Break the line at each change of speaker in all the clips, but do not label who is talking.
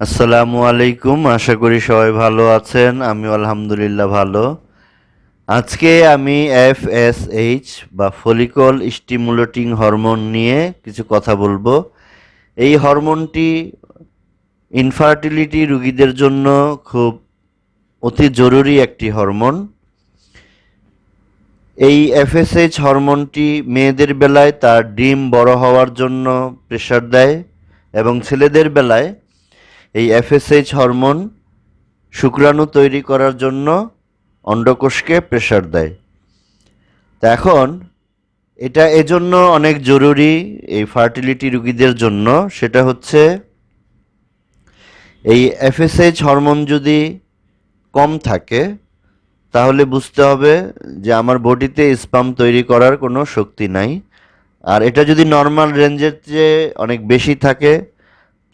আসসালামু আলাইকুম, আশা করি সবাই ভালো আছেন আমি আলহামদুলিল্লাহ ভালো। আজকে আমি এফ এস এইচ বা ফলিকল স্টিমুলেটিং হরমোন নিয়ে কিছু কথা বলব। এই হরমোনটি ইনফার্টিলিটি রোগীদের জন্য খুব অতি জরুরি একটি হরমোন এই এফএসএইচ হরমোনটি মেয়েদের বেলায় তার ডিম বড় হওয়ার জন্য প্রেশার দেয় এবং ছেলেদের বেলায় এই এফএসএইচ হরমোন শুক্রাণু তৈরি করার জন্য অন্ডকোষকে প্রেশার দেয়। তা এখন এটা এজন্য অনেক জরুরি এই ফার্টিলিটি রোগীদের জন্য, সেটা হচ্ছে এই এফএসএইচ হরমোন যদি কম থাকে, তাহলে বুঝতে হবে যে আমার বডিতে স্পাম তৈরি করার কোনো শক্তি নাই। আর এটা যদি নর্মাল রেঞ্জের চেয়ে অনেক বেশি থাকে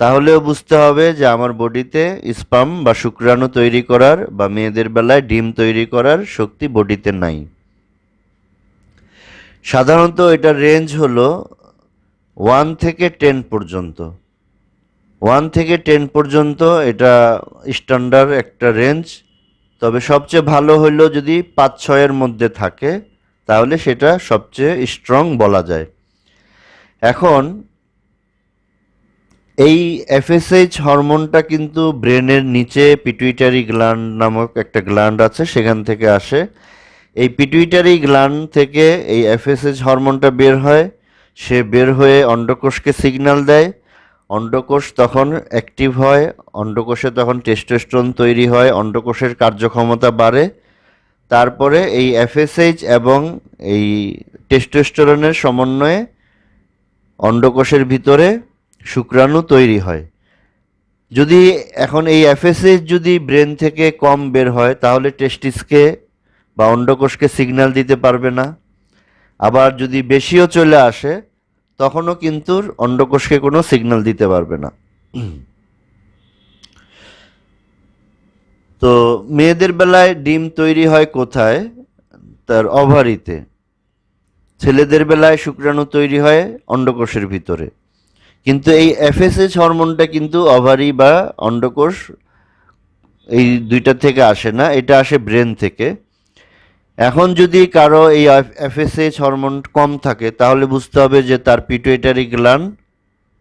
তাহলেও বুঝতে হবে যে আমার বডিতে স্পাম বা শুক্রাণু তৈরি করার বা মেয়েদের বেলায় ডিম তৈরি করার শক্তি বডিতে নাই। সাধারণত এটার রেঞ্জ হলো ওয়ান থেকে টেন পর্যন্ত। ওয়ান থেকে টেন পর্যন্ত এটা স্ট্যান্ডার্ড একটা রেঞ্জ তবে সবচেয়ে ভালো হলো যদি পাঁচ ছয়ের মধ্যে থাকে, তাহলে সেটা সবচেয়ে স্ট্রং বলা যায়। এখন এই এফএসএইচ হরমোনটা কিন্তু ব্রেনের নিচে পিটুইটারি গ্ল্যান্ড নামক একটা গ্ল্যান্ড আছে, সেখান থেকে আসে। এই পিটুইটারি গ্ল্যান্ড থেকে এই এফএসএইচ হরমোনটা বের হয়। সে বের হয়ে অন্ডকোষকে সিগন্যাল দেয়। অন্ডকোষ তখন অ্যাক্টিভ হয়, অন্ডকোষে তখন টেস্টোস্টেরন তৈরি হয়, অন্ডকোষের কার্যক্ষমতা বাড়ে। তারপরে এই এফএসএইচ এবং এই টেস্টোস্টেরনের সমন্বয়ে অন্ডকোষের ভিতরে শুক্রাণু তৈরি হয়। যদি এখন এই এফএসএইচ যদি ব্রেন থেকে কম বের হয়, তাহলে টেস্টিসকে বা অন্ডকোষকে সিগন্যাল দিতে পারবে না। আবার যদি বেশিও চলে আসে, তখনও কিন্তু অন্ডকোষকে কোনো সিগন্যাল দিতে পারবে না। তো মেয়েদের বেলায় ডিম তৈরি হয় কোথায়? তার অভারিতে ছেলেদের বেলায় শুক্রাণু তৈরি হয় অন্ডকোষের ভিতরে। কিন্তু এই এফএসএইচ হরমোনটা কিন্তু অভারি বা অন্ডকোষ এই দুইটা থেকে আসে না, এটা আসে ব্রেন থেকে। এখন যদি কারও এই এফএসএইচ হরমোন কম থাকে, তাহলে বুঝতে হবে যে তার পিটুইটারি গ্ল্যান্ড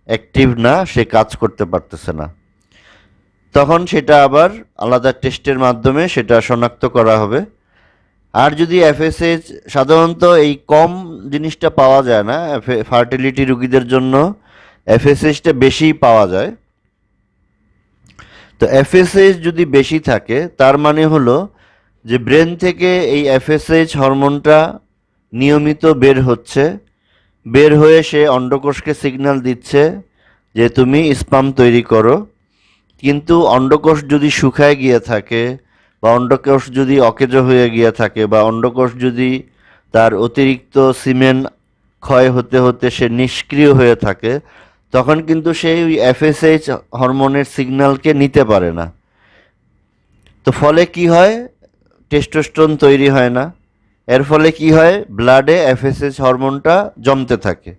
অ্যাক্টিভ না, সে কাজ করতে পারতেছে না। তখন সেটা আবার আলাদা টেস্টের মাধ্যমে সেটা শনাক্ত করা হবে। আর যদি এফএসএইচ সাধারণত এই কম জিনিসটা পাওয়া যায় না ফার্টিলিটি রুগীদের জন্য এফএসএইচটা বেশি পাওয়া যায়। তো এফএসএইচ যদি বেশি থাকে, তার মানে হলো যে ব্রেন থেকে এই এফএসএইচ হরমোনটা নিয়মিত বের হচ্ছে। বের হয়ে সে অন্ডকোষকে সিগন্যাল দিচ্ছে যে তুমি স্পাম তৈরি করো। কিন্তু অন্ডকোষ যদি শুকায় গিয়ে থাকে বা অন্ডকোষ যদি অকেজ হয়ে গিয়ে থাকে বা অন্ডকোষ যদি তার অতিরিক্ত সিমেন্ট ক্ষয় হতে হতে সে নিষ্ক্রিয় হয়ে থাকে তখন কিন্তু সেই ওই এফএসএইচ হরমোনের সিগন্যালকে নিতে পারে না। তো ফলে কি হয়? টেস্টোস্টোন তৈরি হয় না। এর ফলে কি হয়? ব্লাডে এফএসএইচ হরমোনটা জমতে থাকে।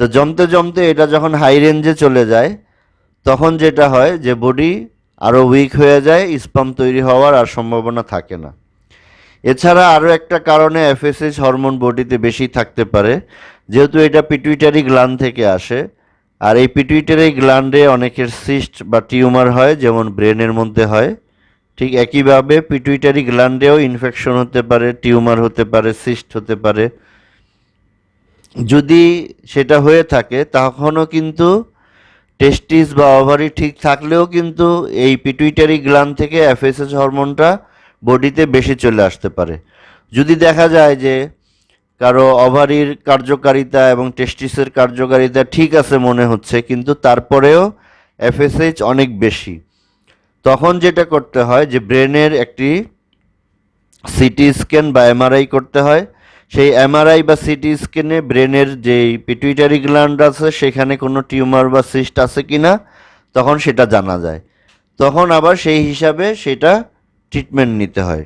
তো জমতে জমতে এটা যখন হাই রেঞ্জে চলে যায়, তখন যেটা হয় যে বডি আরও উইক হয়ে যায়, স্পাম তৈরি হওয়ার আর সম্ভাবনা থাকে না। এছাড়া আরও একটা কারণে এফএসএইচ হরমোন বডিতে বেশি থাকতে পারে, যেহেতু এটা পিটুইটারি গ্লান থেকে আসে। আর এই পিটুইটারি গ্ল্যান্ডে অনেকের সিস্ট বা টিউমার হয়, যেমন ব্রেনের মধ্যে হয়। ঠিক একইভাবে পিটুইটারি গ্ল্যান্ডেও ইনফেকশন হতে পারে টিউমার হতে পারে সিস্ট হতে পারে। যদি সেটা হয়ে থাকে, তখনও কিন্তু টেস্টিস বা ওভারি ঠিক থাকলেও কিন্তু এই পিটুইটারি গ্ল্যান্ড থেকে এফএসএস হরমোনটা বডিতে বেশি চলে আসতে পারে। যদি দেখা যায় যে কারও ওভারির কার্যকারিতা এবং টেস্টিসের কার্যকারিতা ঠিক আছে মনে হচ্ছে, কিন্তু তারপরেও এফএসএইচ অনেক বেশি। তখন যেটা করতে হয় যে ব্রেনের একটি সিটি স্ক্যান বা এমআরআই করতে হয়। সেই এমআরআই বা সিটি স্ক্যানে ব্রেনের যেই পিটুইটারি গ্ল্যান্ড আছে, সেখানে কোনো টিউমার বা সিস্ট আছে কি না তখন সেটা জানা যায়। তখন আবার সেই হিসাবে সেটা ট্রিটমেন্ট নিতে হয়।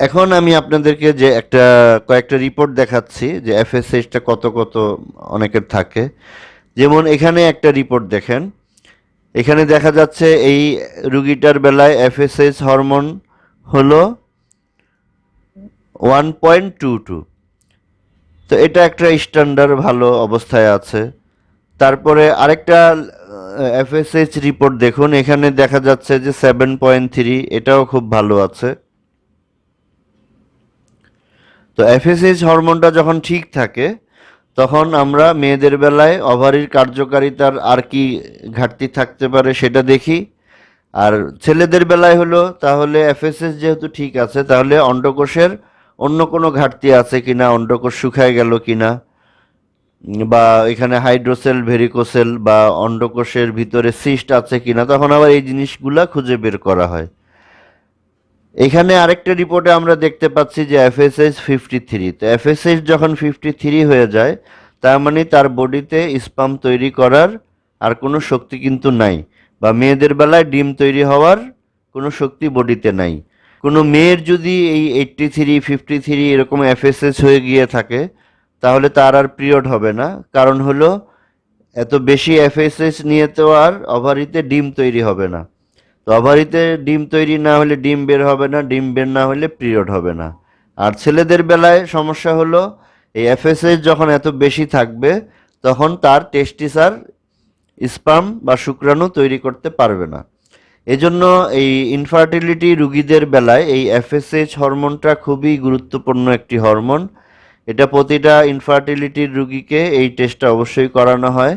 এখন আমি আপনাদেরকে যে একটা, কয়েকটা রিপোর্ট দেখাচ্ছি যে এফএসএইচটা কত কত অনেকের থাকে। যেমন এখানে একটা রিপোর্ট দেখেন। এখানে দেখা যাচ্ছে এই রুগীটার বেলায় এফএসএইচ হরমোন হলো ওয়ান পয়েন্ট টু টু তো এটা একটা স্ট্যান্ডার্ড ভালো অবস্থায় আছে। তারপরে আরেকটা এফএসএইচ রিপোর্ট দেখুন। এখানে দেখা যাচ্ছে যে সেভেন পয়েন্ট থ্রি এটাও খুব ভালো আছে। তো এফএসএইচ হরমোনটা যখন ঠিক থাকে তখন আমরা মেয়েদের বেলায় ওভারির কার্যকারিতার আর কি ঘাটতি থাকতে পারে সেটা দেখি। আর ছেলেদের বেলায় হলো তাহলে এফএসএস যেহেতু ঠিক আছে তাহলে অন্ডকোষের অন্য কোনো ঘাটতি আছে কিনা অন্ডকোষ শুকায় গেল কিনা উম, বা এখানে হাইড্রোসেল ভেরিকোসেল বা অন্ডকোষের ভিতরে সিস্ট আছে কিনা তখন আবার এই জিনিসগুলা খুঁজে বের করা হয়। এখানে আরেকটা রিপোর্টে আমরা দেখতে পাচ্ছি যে এফএসএইচ ফিফটি থ্রি তো এফএসএইচ যখন ফিফটি থ্রি হয়ে যায়, তার মানে তার বডিতে স্পাম তৈরি করার আর কোনো শক্তি কিন্তু নাই বা মেয়েদের বেলায় ডিম তৈরি হওয়ার কোনো শক্তি বডিতে নাই। কোনো মেয়ের যদি এই এইট্টি থ্রি ফিফটি থ্রি এরকম এফএসএস হয়ে গিয়ে থাকে, তাহলে তার আর পিরিয়ড হবে না। কারণ হলো, এত বেশি এফএসএস নিয়ে তো আর ওভারিতে ডিম তৈরি হবে না। তো ওভারিতে ডিম তৈরি না হলে ডিম বের হবে না, ডিম বের না হলে পিরিয়ড হবে না। আর ছেলেদের বেলায় সমস্যা হলো, এই এফএসএস যখন এত বেশি থাকবে, তখন তার টেস্টিসার স্পাম বা শুক্রাণু তৈরি করতে পারবে না। এজন্য এই ইনফার্টিলিটি রুগীদের বেলায় এই এফএসএইচ হরমোনটা খুবই গুরুত্বপূর্ণ একটি হরমোন। এটা প্রতিটা ইনফার্টিলিটির রুগীকে এই টেস্টটা অবশ্যই করানো হয়।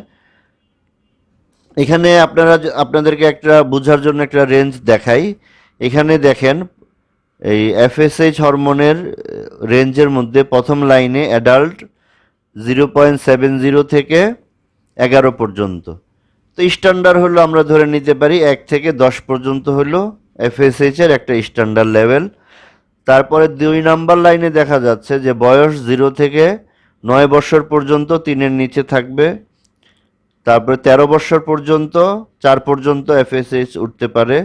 এখানে আপনারা আপনাদেরকে একটা বোঝার জন্য একটা রেঞ্জ দেখাই। এখানে দেখেন, এই এফএসএইচ হরমোনের রেঞ্জের মধ্যে প্রথম লাইনে adult zero point seven zero থেকে এগারো পর্যন্ত। তো স্ট্যান্ডার্ড হলো আমরা ধরে নিতে পারি এক থেকে দশ পর্যন্ত হলো এফএসএইচ এর একটা স্ট্যান্ডার্ড লেভেল তারপরে দুই নাম্বার লাইনে দেখা যাচ্ছে যে বয়স জিরো থেকে নয় বছর পর্যন্ত তিনের নিচে থাকবে। তারপরে তেরো বছর পর্যন্ত, চার পর্যন্ত এফএসএইচ উঠতে পারে,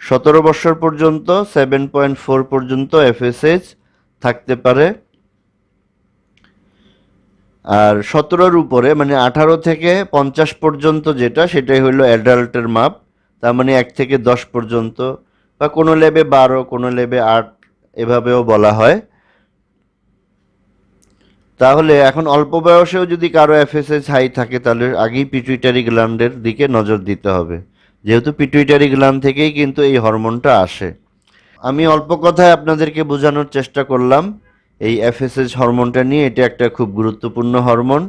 সতেরো বছর পর্যন্ত সেভেন পয়েন্ট ফোর পর্যন্ত এফএসএইচ থাকতে পারে। আর সতেরোর উপরে মানে আঠারো থেকে পঞ্চাশ পর্যন্ত যেটা, সেটাই হলো অ্যাডাল্টের মাপ। তার মানে এক থেকে দশ পর্যন্ত, বা কোনো লেবে বারো, কোনো লেবে আট, এভাবেও বলা হয়। তাহলে এখন অল্প বয়সেও যদি কারও এফএসএস হাই থাকে, তাহলে আগেই পিটুইটারি গ্ল্যান্ডের দিকে নজর দিতে হবে। যেহেতু পিটুইটারি গ্ল্যান্ড থেকেই কিন্তু এই হরমোনটা আসে। আমি অল্প কথায় আপনাদেরকে বোঝানোর চেষ্টা করলাম, এই এফএসএস হরমোনটা নিয়ে। এটা একটা খুব গুরুত্বপূর্ণ হরমোন।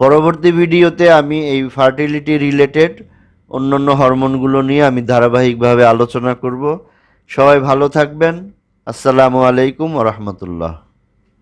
পরবর্তী ভিডিওতে আমি এই ফার্টিলিটি রিলেটেড অন্যান্য হরমোনগুলো নিয়ে আমি ধারাবাহিকভাবে আলোচনা করব। সবাই ভালো থাকবেন। আসসালামু আলাইকুম রহমতুল্লাহ।